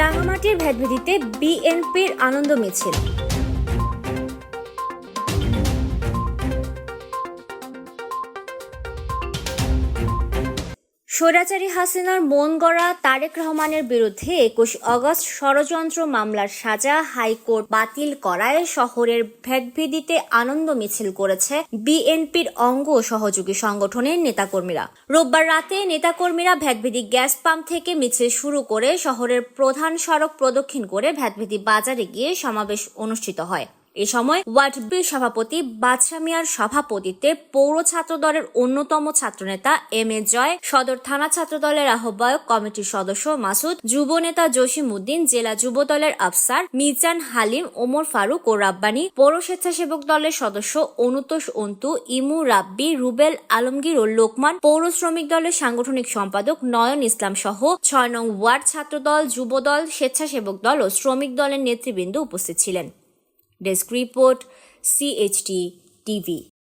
রাঙামাটির ভেদভেদিতে বিএনপির আনন্দ মিছিল। স্বৈরাচারী হাসিনার মন গড়া তারেক রহমানের বিরুদ্ধে একুশ অগস্ট ষড়যন্ত্র মামলার সাজা হাইকোর্ট বাতিল করায় শহরের ভেদভেদিতে আনন্দ মিছিল করেছে বিএনপির অঙ্গ সহযোগী সংগঠনের নেতাকর্মীরা। রোববার রাতে নেতাকর্মীরা ভেদভেদি গ্যাস পাম্প থেকে মিছিল শুরু করে শহরের প্রধান সড়ক প্রদক্ষিণ করে ভেদভেদি বাজারে গিয়ে সমাবেশ অনুষ্ঠিত হয়। এ সময় ওয়ার্ড বি সভাপতি বাদশা মিয়ার সভাপতিত্বে পৌর ছাত্র দলের অন্যতম ছাত্রনেতা এম এ জয়, সদর থানা ছাত্র দলের আহ্বায়ক কমিটির সদস্য মাসুদ, যুব নেতা জসিম উদ্দিন, জেলা যুব দলের আফসার মিজান হালিম, ওমর ফারুক ও রাব্বানি, পৌর স্বেচ্ছাসেবক দলের সদস্য অনুতোষ অন্তু, ইমু রাব্বি, রুবেল আলমগীর ও লোকমান, পৌর শ্রমিক দলের সাংগঠনিক সম্পাদক নয়ন ইসলাম সহ ছয় নং ওয়ার্ড ছাত্রদল যুবদল স্বেচ্ছাসেবক দল ও শ্রমিক দলের নেতৃবৃন্দ উপস্থিত ছিলেন। Desk Report, CHT TV.